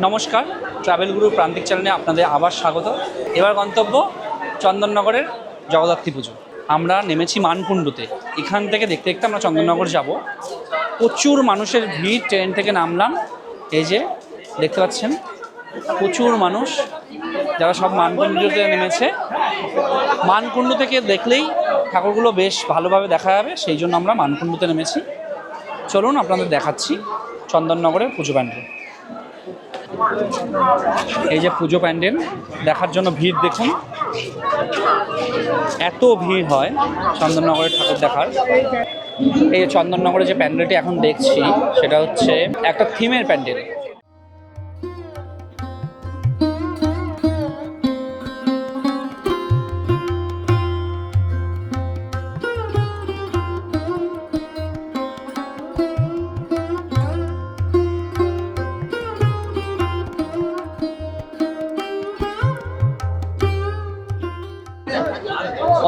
নমস্কার, ট্রাভেল গুরু প্রান্তিক চ্যানেলে আপনাদের আবার স্বাগত। এবার গন্তব্য চন্দননগরের জগদ্ধাত্রী পুজো। আমরা নেমেছি মানকুণ্ডুতে। এখান থেকে দেখতে দেখতে আমরা চন্দননগর যাব। প্রচুর মানুষের ভিড়, ট্রেন থেকে নামলাম। এই যে দেখতে পাচ্ছেন, প্রচুর মানুষ, যারা সব মানকুণ্ডুতে নেমেছে। মানকুণ্ডু থেকে দেখলেই ঠাকুরগুলো বেশ ভালোভাবে দেখা যাবে, সেই জন্য আমরা মানকুণ্ডুতে নেমেছি। চলুন আপনাদের দেখাচ্ছি চন্দননগরের পুজো প্যান্ডেল। এই যে পুজো প্যান্ডেল, দেখার জন্য ভিড় দেখুন। এত ভিড় হয় চন্দননগরের ঠাকুর দেখার। এই চন্দননগরে যে প্যান্ডেলটি এখন দেখছি, সেটা হচ্ছে একটা থিমের প্যান্ডেল।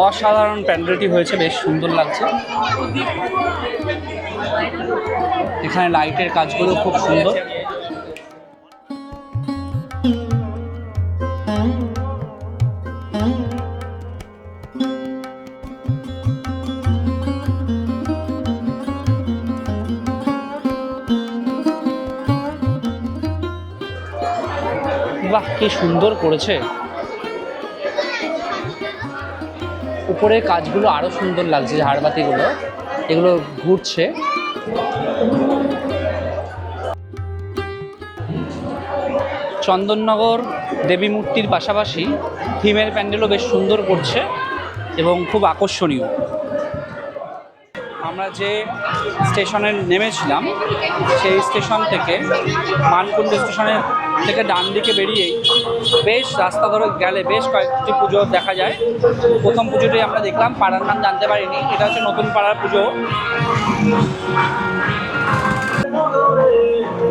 অসাধারণ প্যান্ডেলটি হয়েছে, বেশ সুন্দর লাগছে। এখানে লাইটের কাজগুলো খুব সুন্দর। বাহ, কি সুন্দর করেছে। উপরের কাজগুলো আরও সুন্দর লাগছে, ঝাড়বাতিগুলো। এগুলো ঘুরছে। চন্দননগর দেবী মূর্তির পাশাপাশি থিমের প্যান্ডেলও বেশ সুন্দর করছে এবং খুব আকর্ষণীয়। আমরা যে স্টেশনে নেমেছিলাম, সেই স্টেশন থেকে, মানকুণ্ড স্টেশনের থেকে ডান দিকে বেরিয়েই বেশ রাস্তা ধরে গেলে বেশ কয়েকটি পুজো দেখা যায়। প্রথম পুজোটাই আমরা দেখলাম, পাড়ার নাম জানতে পারিনি। এটা হচ্ছে নতুন পাড়ার পুজো।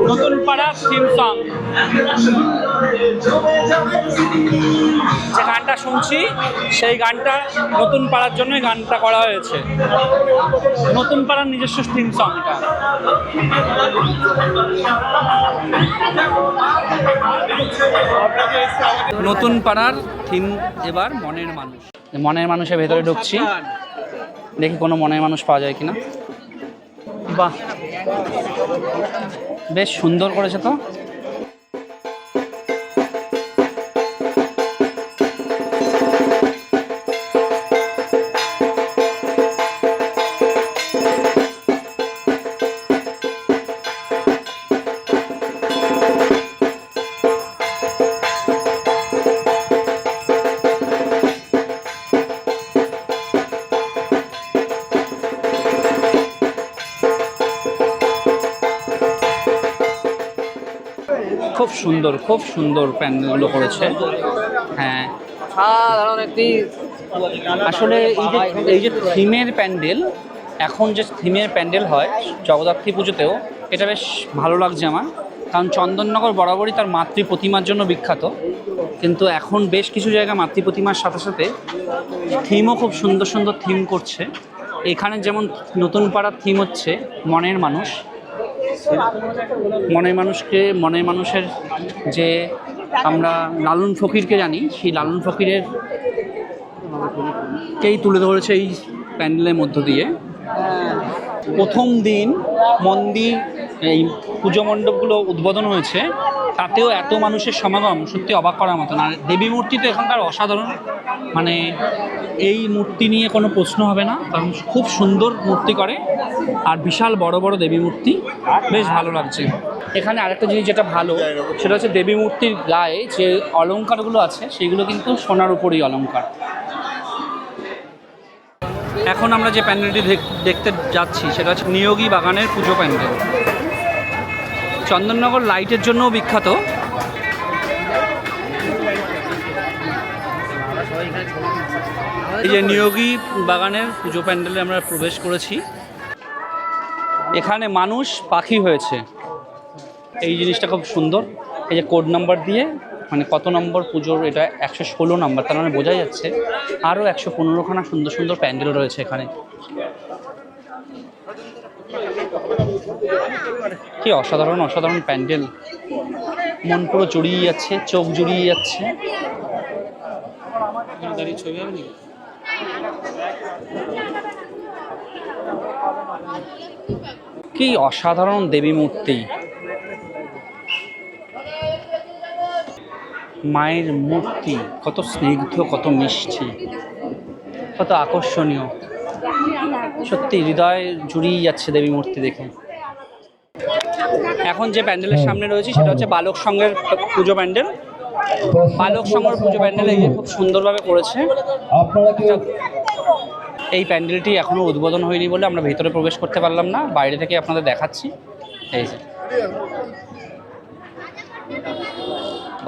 নতুন পাড়ার থিম সং। যে গানটা শুনছি, সেই গানটা নতুন পাড়ার জন্যই গানটা করা হয়েছে। নতুন পাড়ার নিজস্ব থিম সংটা। নতুন পাড়ার থিম এবার মনের মানুষ। মনের মানুষের ভেতরে ঢুকছি। দেখি কোনো মনের মানুষ পাওয়া যায় কিনা। বাহ। বেশ সুন্দর করেছে তো। খুব সুন্দর খুব সুন্দর প্যান্ডেলগুলো করেছে হ্যাঁ। সাধারণ একটি, আসলে এই যে এই যে থিমের প্যান্ডেল, এখন যে থিমের প্যান্ডেল হয় জগদ্ধাত্রী পুজোতেও, এটা বেশ ভালো লাগছে আমার। কারণ চন্দননগর বরাবরই তার মাতৃ প্রতিমার জন্য বিখ্যাত। কিন্তু এখন বেশ কিছু জায়গা মাতৃ প্রতিমার সাথে সাথে থিমও খুব সুন্দর সুন্দর থিম করছে। এখানে যেমন নতুন পাড়ার থিম হচ্ছে মনের মানুষ। মনের মানুষকে, মনে মানুষের যে আমরা লালন ফকিরকে জানি, সেই লালন ফকিরের, কেই তুলে ধরেছে এই প্যান্ডেলের মধ্য দিয়ে। প্রথম দিন মন্দির, এই পুজো মণ্ডপগুলো উদ্বোধন হয়েছে, তাতেও এত মানুষের সমাগম, সত্যি অবাক করার মতন। আর দেবী মূর্তি তো এখানকার অসাধারণ। মানে এই মূর্তি নিয়ে কোনো প্রশ্ন হবে না, কারণ খুব সুন্দর মূর্তি করে। আর বিশাল বড় বড় দেবী মূর্তি, বেশ ভালো লাগছে। এখানে আরেকটা জিনিস যেটা ভালো, সেটা হচ্ছে দেবী মূর্তির গায়ে যে অলঙ্কারগুলো আছে, সেগুলো কিন্তু সোনার উপরই অলংকার। এখন আমরা যে প্যান্ডেলটি দেখ- দেখতে যাচ্ছি, সেটা হচ্ছে নিয়োগী বাগানের পুজো প্যান্ডেল। চন্দননগর লাইটের জন্যও বিখ্যাত। এই যে নিয়োগী বাগানের পুজো প্যান্ডেলে আমরা প্রবেশ করেছি। এখানে মানুষ পাখি হয়েছে। এই জিনিসটা খুব সুন্দর। এই যে কোড নাম্বার দিয়ে মানে কত নম্বর পুজোর, এটা একশো ষোলো নম্বর তার মানে বোঝা যাচ্ছে। আরও একশো পনেরোখানা সুন্দর সুন্দর প্যান্ডেল রয়েছে এখানে। কি অসাধারণ অসাধারণ প্যান্ডেল। মন পুরো জড়িয়ে যাচ্ছে, চোখ জুড়িয়ে যাচ্ছে। ছবি কি অসাধারণ দেবী মূর্তি। মায়ের মূর্তি কত স্নিগ্ধ কত মিষ্টি কত আকর্ষণীয়। সত্যি হৃদয় জুড়িয়ে যাচ্ছে দেবী মূর্তি দেখে। এখন যে প্যান্ডেলের সামনে রয়েছে সেটা হচ্ছে বালক সংঘের পুজো প্যান্ডেল। বালক সংঘের পুজো প্যান্ডেল এই খুব সুন্দরভাবে করেছে। আপনারা এই প্যান্ডেলটি এখনও উদ্বোধন হয়নি বলে আমরা ভেতরে প্রবেশ করতে পারলাম না, বাইরে থেকে আপনাদের দেখাচ্ছি। এই যে।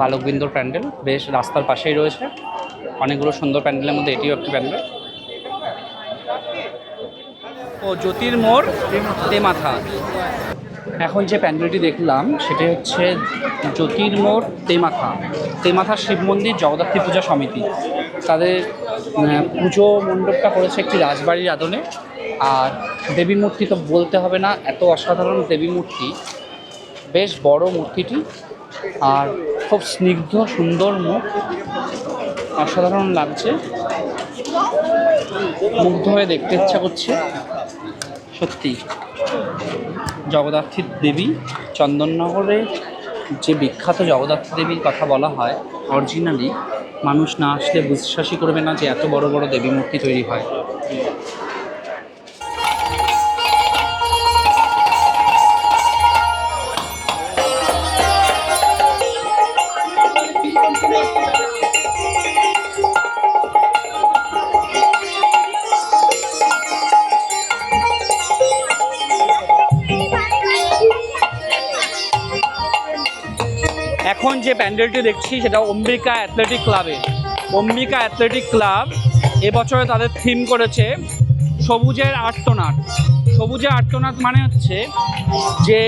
বালকবিন্দুর প্যান্ডেল, বেশ রাস্তার পাশেই রয়েছে। অনেকগুলো সুন্দর প্যান্ডেলের মধ্যে এটিও একটি প্যান্ডেল। ও জ্যোতির্মোড় তেমাথা এখন যে প্যান্ডেলটি দেখলাম সেটি হচ্ছে জ্যোতির্মোড় তেমাথা। তেমাথা শিব মন্দির জগদ্ধাত্রী পূজা সমিতি। তাদের পুজো মণ্ডপটা করেছে একটি রাজবাড়ির আদলে। আর দেবী মূর্তি তো বলতে হবে না, এত অসাধারণ দেবী মূর্তি। বেশ বড় মূর্তিটি। আর খুব স্নিগ্ধ, সুন্দর মুখ। অসাধারণ লাগছে। মুগ্ধ হয়ে দেখতে ইচ্ছা করছে। সত্যি জগদ্ধাত্রী দেবী চন্দননগরে যে বিখ্যাত জগদ্ধাত্রী দেবীর কথা বলা হয় অরিজিনালি মানুষ না আসলে বিশ্বাসই করবে না যে এত বড় বড় দেবী মূর্তি তৈরি হয়। প্যান্ডেলটি দেখছি, সেটা অম্বিকা অ্যাথলেটিক ক্লাবে। অম্বিকা অ্যাথলেটিক ক্লাব এবছরে তাদের থিম করেছে সবুজের আর্তনাট সবুজের আর্তনাদ মানে হচ্ছে যে,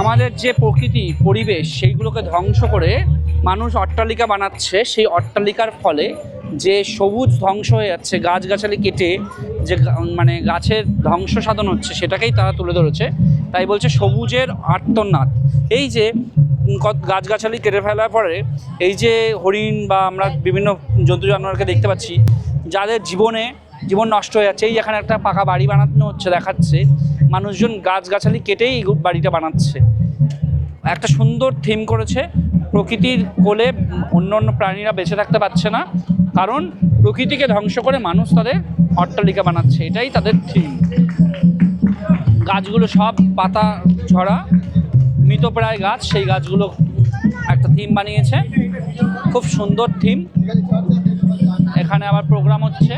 আমাদের যে প্রকৃতি, পরিবেশ, সেইগুলোকে ধ্বংস করে মানুষ অট্টালিকা বানাচ্ছে। সেই অট্টালিকার ফলে যে সবুজ ধ্বংস হয়ে যাচ্ছে, গাছগাছালি কেটে যে মানে গাছের ধ্বংস সাধন হচ্ছে, সেটাকেই তারা তুলে ধরেছে। তাই বলছে সবুজের আর্তনাদ। এই যে গাছগাছালি কেটে ফেলার পরে এই যে হরিণ বা আমরা বিভিন্ন জন্তু জানোয়ারকে দেখতে পাচ্ছি, যাদের জীবনে, জীবন নষ্ট হয়ে যাচ্ছে। এই এখানে একটা পাকা বাড়ি বানানো হচ্ছে, দেখাচ্ছে, মানুষজন গাছগাছালি কেটেই এই বাড়িটা বানাচ্ছে। একটা সুন্দর থিম করেছে, প্রকৃতির কোলে অন্য অন্য প্রাণীরা বেঁচে থাকতে পারছে না, কারণ প্রকৃতিকে ধ্বংস করে মানুষ তাদের অট্টালিকা বানাচ্ছে, এটাই তাদের থিম গাছগুলো সব পাতা ঝরা মৃতপ্রায় গাছ, সেই গাছগুলো একটা থিম বানিয়েছে। খুব সুন্দর থিম এখানে আবার প্রোগ্রাম হচ্ছে।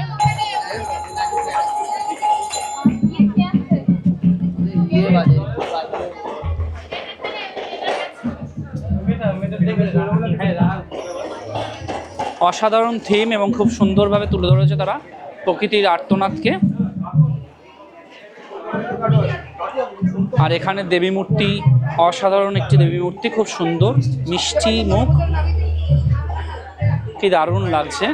অসাধারণ থিম এবং খুব সুন্দরভাবে তুলে ধরেছে তারা প্রকৃতির আর্তনাদকে। আর এখানে দেবী মূর্তি অসাধারণ একটি দেবী মূর্তি, খুব সুন্দর, মিষ্টি মুখ, কি দারুণ লাগছে।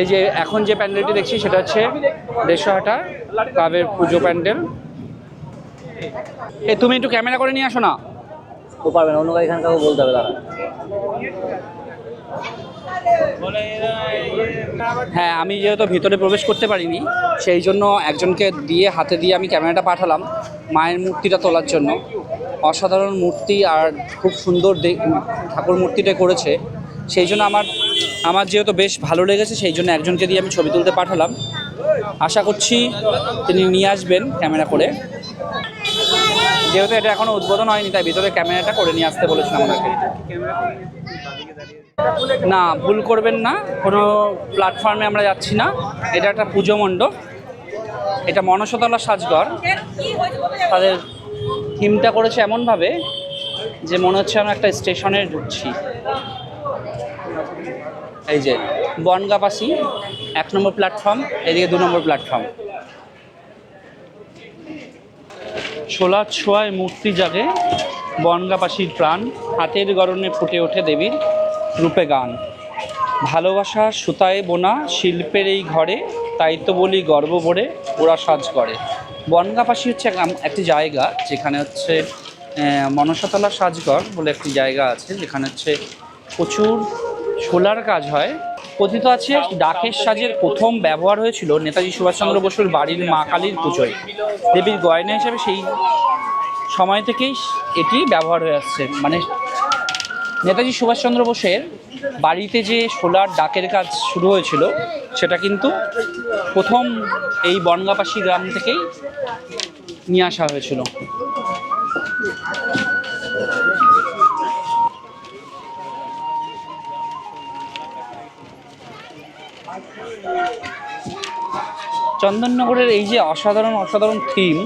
এই যে এখন যে প্যান্ডেলটি দেখছি সেটা হচ্ছে দেশহাটা ক্লাবের পুজো প্যান্ডেল। এ, তুমি একটু ক্যামেরা করে নিয়ে আসো না। ও পারবে না, অন্য গাড়ি এখানে কাউকে বলতে হবে দাঁড়া হ্যাঁ আমি যেহেতু ভিতরে প্রবেশ করতে পারিনি, সেই জন্য একজনকে দিয়ে হাতে দিয়ে আমি ক্যামেরাটা পাঠালাম মায়ের মূর্তিটা তোলার জন্য। অসাধারণ মূর্তি আর খুব সুন্দর ঠাকুর মূর্তিটা করেছে। সেই জন্য আমার আমার যেহেতু বেশ ভালো লেগেছে, সেই জন্য একজনকে দিয়ে আমি ছবি তুলতে পাঠালাম। আশা করছি তিনি নিয়ে আসবেন ক্যামেরা করে। যেহেতু এটা এখনও উদ্বোধন হয়নি, তাই ভিতরে ক্যামেরাটা করে নিয়ে আসতে বলেছিলাম ওনাকে। না, ভুল করবেন না। কোনো প্ল্যাটফর্মে আমরা যাচ্ছি না। এটা একটা পুজো মণ্ডপ। এটা মনসতলা সাজঘর। তাদের থিমটা করেছে এমনভাবে যে মনে হচ্ছে আমরা একটা স্টেশনে ঢুকছি। এই যে, বনগাপাসি, এক নম্বর প্ল্যাটফর্ম এদিকে দু নম্বর প্ল্যাটফর্ম ছোলার ছোঁয়ায় মূর্তি জাগে বনগাপাসির প্রাণ। হাতের গরণে ফুটে ওঠে দেবীর। রূপে গান। ভালোবাসার সুতায় বোনা শিল্পের এই ঘরে, তাই তো বলি গর্ব ভরে ওরা সাজ করে। বনগাপাসি হচ্ছে একটি জায়গা যেখানে হচ্ছে মনসাতলা সাজঘর বলে একটি জায়গা আছে, যেখানে হচ্ছে প্রচুর সোলার কাজ হয়। কথিত আছে, ডাকের সাজের প্রথম ব্যবহার হয়েছিল নেতাজি সুভাষচন্দ্র বসুর বাড়ির মা কালীর পুজোয়। দেবীর গয়না হিসেবে সেই সময় থেকেই এটি ব্যবহার হয়ে আসছে। মানে নেতাজি সুভাষচন্দ্র বোসের বাড়িতে যে সোলার ডাকের কাজ শুরু হয়েছিল, সেটা কিন্তু প্রথম এই বনগাপাশি গ্রাম থেকেই নিয়ে আসা হয়েছিল। চন্দননগরের এই যে অসাধারণ অসাধারণ থিম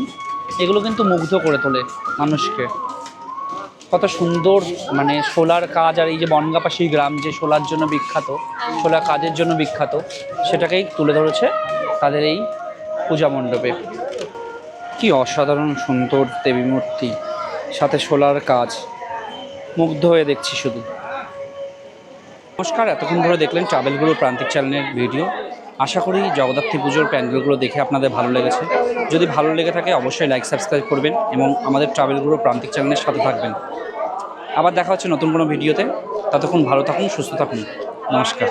এগুলো কিন্তু মুগ্ধ করে তোলে মানুষকে। কত সুন্দর মানে সোলার কাজ আর এই যে বনগাপাশি গ্রাম যে সোলার জন্য বিখ্যাত সোলার কাজের জন্য বিখ্যাত, সেটাকেই তুলে ধরেছে তাদের এই পূজা মণ্ডপে। কি অসাধারণ সুন্দর দেবী মূর্তি, সাথে সোলার কাজ, মুগ্ধ হয়ে দেখছি শুধু। নমস্কার, এতক্ষণ ধরে দেখলেন ট্রাভেলগুলো প্রান্তিক চ্যানেলের ভিডিও। আশা করি জগদ্ধাত্রী পুজোর প্যান্ডেলগুলো দেখে আপনাদের ভালো লেগেছে। যদি ভালো লেগে থাকে, অবশ্যই লাইক সাবস্ক্রাইব করবেন এবং আমাদের ট্রাভেলগুলো প্রান্তিক চ্যানেলের সাথে থাকবেন। আবার দেখা হচ্ছে নতুন কোনো ভিডিওতে ততক্ষণ ভালো থাকুন, সুস্থ থাকুন। নমস্কার।